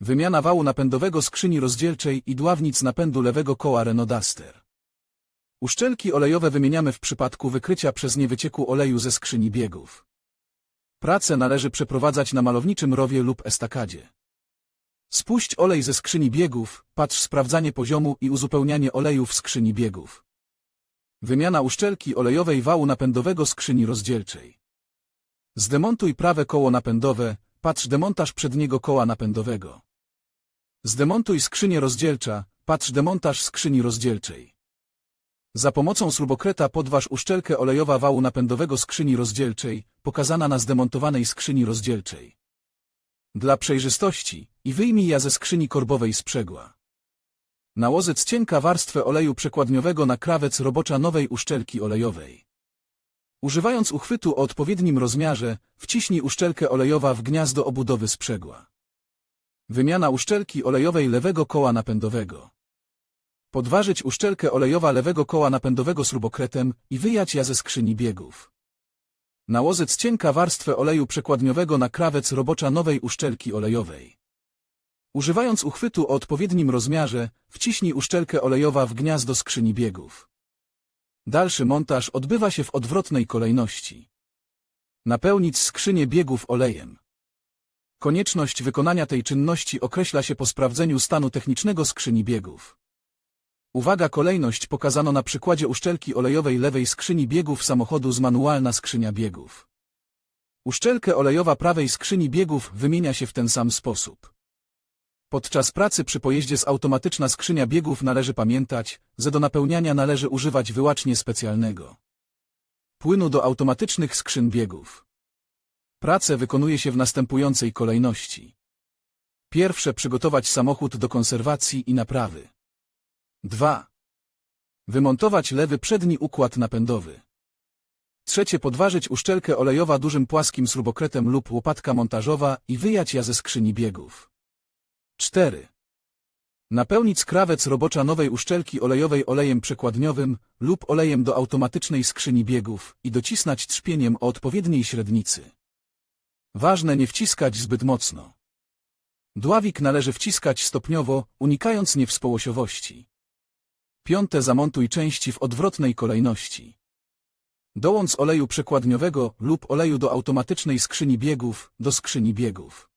Wymiana wału napędowego skrzyni rozdzielczej i dławnic napędu lewego koła Renault Duster. Uszczelki olejowe wymieniamy w przypadku wykrycia przez nie wycieku oleju ze skrzyni biegów. Pracę należy przeprowadzać na malowniczym rowie lub estakadzie. Spuść olej ze skrzyni biegów, patrz sprawdzanie poziomu i uzupełnianie oleju w skrzyni biegów. Wymiana uszczelki olejowej wału napędowego skrzyni rozdzielczej. Zdemontuj prawe koło napędowe, patrz demontaż przedniego koła napędowego. Zdemontuj skrzynię rozdzielcza, patrz demontaż skrzyni rozdzielczej. Za pomocą śrubokreta podważ uszczelkę olejowa wału napędowego skrzyni rozdzielczej, pokazana na zdemontowanej skrzyni rozdzielczej. Dla przejrzystości i wyjmij ja ze skrzyni korbowej sprzęgła. Nałożec cienka warstwę oleju przekładniowego na krawec robocza nowej uszczelki olejowej. Używając uchwytu o odpowiednim rozmiarze, wciśnij uszczelkę olejowa w gniazdo obudowy sprzęgła. Wymiana uszczelki olejowej lewego koła napędowego. Podważyć uszczelkę olejowa lewego koła napędowego śrubokretem i wyjać ja ze skrzyni biegów. Nałożec cienka warstwę oleju przekładniowego na krawec robocza nowej uszczelki olejowej. Używając uchwytu o odpowiednim rozmiarze, wciśnij uszczelkę olejowa w gniazdo skrzyni biegów. Dalszy montaż odbywa się w odwrotnej kolejności. Napełnić skrzynię biegów olejem. Konieczność wykonania tej czynności określa się po sprawdzeniu stanu technicznego skrzyni biegów. Uwaga kolejność pokazano na przykładzie uszczelki olejowej lewej skrzyni biegów samochodu z manualna skrzynia biegów. Uszczelkę olejowa prawej skrzyni biegów wymienia się w ten sam sposób. Podczas pracy przy pojeździe z automatyczna skrzynia biegów należy pamiętać, że do napełniania należy używać wyłacznie specjalnego płynu do automatycznych skrzyn biegów. Pracę wykonuje się w następującej kolejności. Pierwsze przygotować samochód do konserwacji i naprawy. 2. Wymontować lewy przedni układ napędowy. Trzecie podważyć uszczelkę olejowa dużym płaskim śrubokretem lub łopatka montażowa i wyjać ja ze skrzyni biegów. 4. Napełnić skrawec robocza nowej uszczelki olejowej olejem przekładniowym lub olejem do automatycznej skrzyni biegów i docisnąć trzpieniem o odpowiedniej średnicy. Ważne nie wciskać zbyt mocno. Dławik należy wciskać stopniowo, unikając niewspołosiowości. Piąte zamontuj części w odwrotnej kolejności. Dołącz oleju przekładniowego lub oleju do automatycznej skrzyni biegów do skrzyni biegów.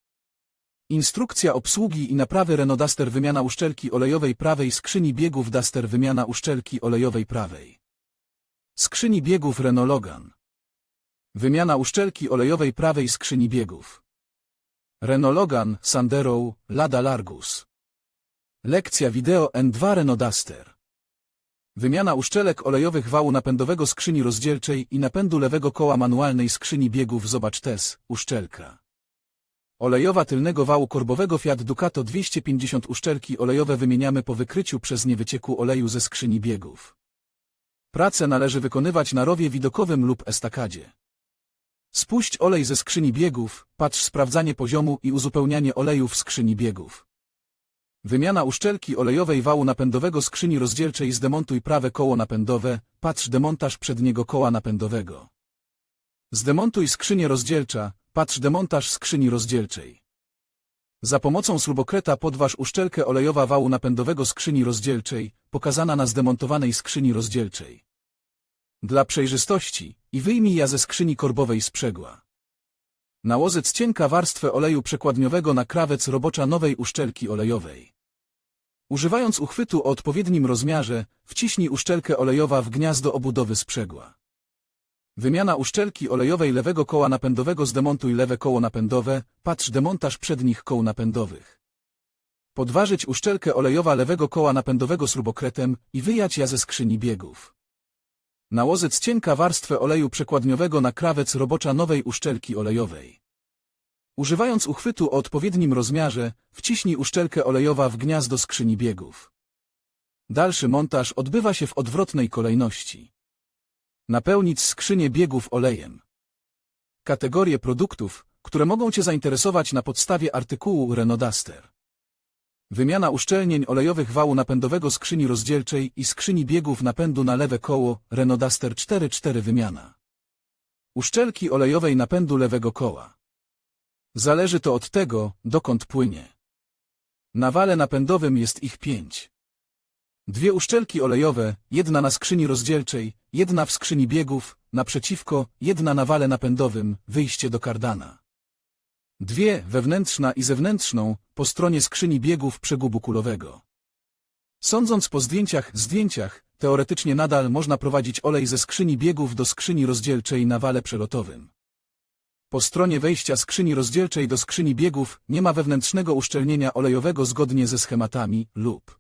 Instrukcja obsługi i naprawy Renault Duster wymiana uszczelki olejowej prawej skrzyni biegów Duster wymiana uszczelki olejowej prawej. Skrzyni biegów Renault Logan. Wymiana uszczelki olejowej prawej skrzyni biegów. Renault Logan, Sandero, Lada Largus. Lekcja wideo N2 Renault Duster. Wymiana uszczelek olejowych wału napędowego skrzyni rozdzielczej i napędu lewego koła manualnej skrzyni biegów Zobacz TES, uszczelka. Olejowa tylnego wału korbowego Fiat Ducato 250 uszczelki olejowe wymieniamy po wykryciu przez nie wycieku oleju ze skrzyni biegów. Pracę należy wykonywać na rowie widokowym lub estakadzie. Spuść olej ze skrzyni biegów, patrz sprawdzanie poziomu i uzupełnianie oleju w skrzyni biegów. Wymiana uszczelki olejowej wału napędowego skrzyni rozdzielczej zdemontuj prawe koło napędowe, patrz demontaż przedniego koła napędowego. Zdemontuj skrzynię rozdzielcza, patrz demontaż skrzyni rozdzielczej. Za pomocą śrubokreta podważ uszczelkę olejowa wału napędowego skrzyni rozdzielczej, pokazana na zdemontowanej skrzyni rozdzielczej. Dla przejrzystości i wyjmij ja ze skrzyni korbowej sprzęgła. Nałożec cienka warstwę oleju przekładniowego na krawec robocza nowej uszczelki olejowej. Używając uchwytu o odpowiednim rozmiarze, wciśnij uszczelkę olejowa w gniazdo obudowy sprzęgła. Wymiana uszczelki olejowej lewego koła napędowego zdemontuj lewe koło napędowe, patrz demontaż przednich koł napędowych. Podważyć uszczelkę olejowa lewego koła napędowego śrubokretem i wyjać ja ze skrzyni biegów. Nałożec cienka warstwę oleju przekładniowego na krawec robocza nowej uszczelki olejowej. Używając uchwytu o odpowiednim rozmiarze, wciśnij uszczelkę olejowa w gniazdo skrzyni biegów. Dalszy montaż odbywa się w odwrotnej kolejności. Napełnić skrzynię biegów olejem. Kategorie produktów, które mogą Cię zainteresować na podstawie artykułu Renault Duster. Wymiana uszczelnień olejowych wału napędowego skrzyni rozdzielczej i skrzyni biegów napędu na lewe koło Renault Duster 4.4 wymiana. Uszczelki olejowej napędu lewego koła. Zależy to od tego, dokąd płynie. Na wale napędowym jest ich pięć. Dwie uszczelki olejowe, jedna na skrzyni rozdzielczej, jedna w skrzyni biegów, naprzeciwko, jedna na wale napędowym, wyjście do kardana. Dwie, wewnętrzna i zewnętrzną, po stronie skrzyni biegów przegubu kulowego. Sądząc po zdjęciach, zdjęciach, teoretycznie nadal można prowadzić olej ze skrzyni biegów do skrzyni rozdzielczej na wale przelotowym. Po stronie wejścia skrzyni rozdzielczej do skrzyni biegów nie ma wewnętrznego uszczelnienia olejowego zgodnie ze schematami lub.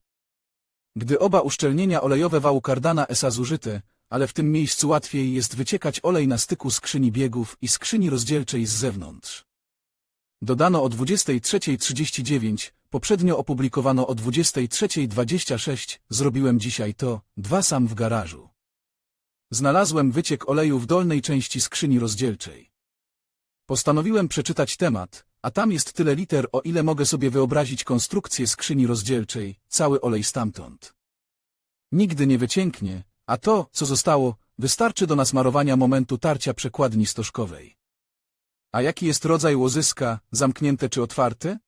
Gdy oba uszczelnienia olejowe wału kardana SA zużyte, ale w tym miejscu łatwiej jest wyciekać olej na styku skrzyni biegów i skrzyni rozdzielczej z zewnątrz. Dodano o 23.39, poprzednio opublikowano o 23.26, zrobiłem dzisiaj to, dwa sam w garażu. Znalazłem wyciek oleju w dolnej części skrzyni rozdzielczej. Postanowiłem przeczytać temat, a tam jest tyle liter, o ile mogę sobie wyobrazić konstrukcję skrzyni rozdzielczej, cały olej stamtąd. Nigdy nie wycięknie, a to, co zostało, wystarczy do nasmarowania momentu tarcia przekładni stożkowej. A jaki jest rodzaj łozyska, zamknięte czy otwarte?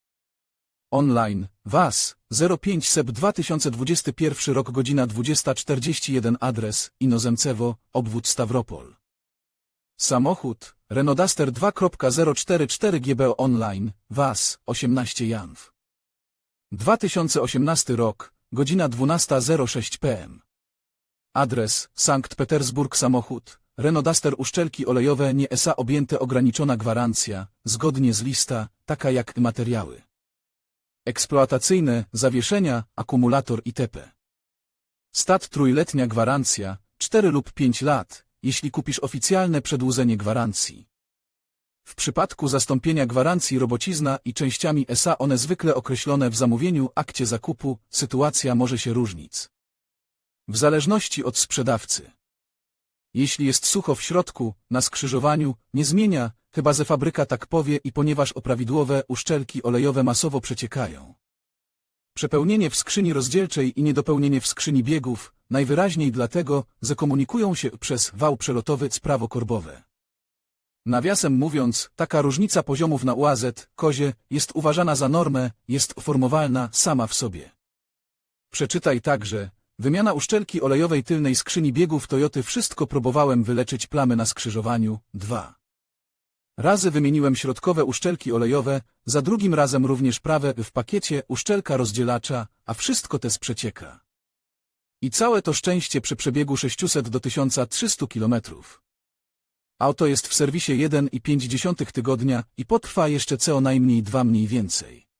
Online, WAS, 05 SEP 2021 rok godzina 20.41 adres, Inozemcewo, obwód Stawropol. Samochód, Renault Duster 2.044 GB Online, WAS, 18 Janw. 2018 rok, godzina 12.06 pm. Adres, Sankt Petersburg Samochód, Renault Duster uszczelki olejowe nie SA objęte ograniczona gwarancja, zgodnie z lista, taka jak materiały. Eksploatacyjne, zawieszenia, akumulator itp. Stat trójletnia gwarancja, 4 lub 5 lat, jeśli kupisz oficjalne przedłużenie gwarancji. W przypadku zastąpienia gwarancji robocizna i częściami SA one zwykle określone w zamówieniu akcie zakupu, sytuacja może się różnić. W zależności od sprzedawcy. Jeśli jest sucho w środku, na skrzyżowaniu, nie zmienia, chyba że fabryka tak powie i ponieważ oprawidłowe uszczelki olejowe masowo przeciekają. Przepełnienie w skrzyni rozdzielczej i niedopełnienie w skrzyni biegów, najwyraźniej dlatego, że komunikują się przez wał przelotowy prawo-korbowe. Nawiasem mówiąc, taka różnica poziomów na UAZ, kozie, jest uważana za normę, jest formowalna sama w sobie. Przeczytaj także, wymiana uszczelki olejowej tylnej skrzyni biegów Toyoty wszystko próbowałem wyleczyć plamy na skrzyżowaniu, 2. Razy wymieniłem środkowe uszczelki olejowe, za drugim razem również prawe w pakiecie uszczelka rozdzielacza, a wszystko te przecieka. I całe to szczęście przy przebiegu 600 do 1300 kilometrów. Auto jest w serwisie 1,5 tygodnia i potrwa jeszcze co najmniej dwa mniej więcej.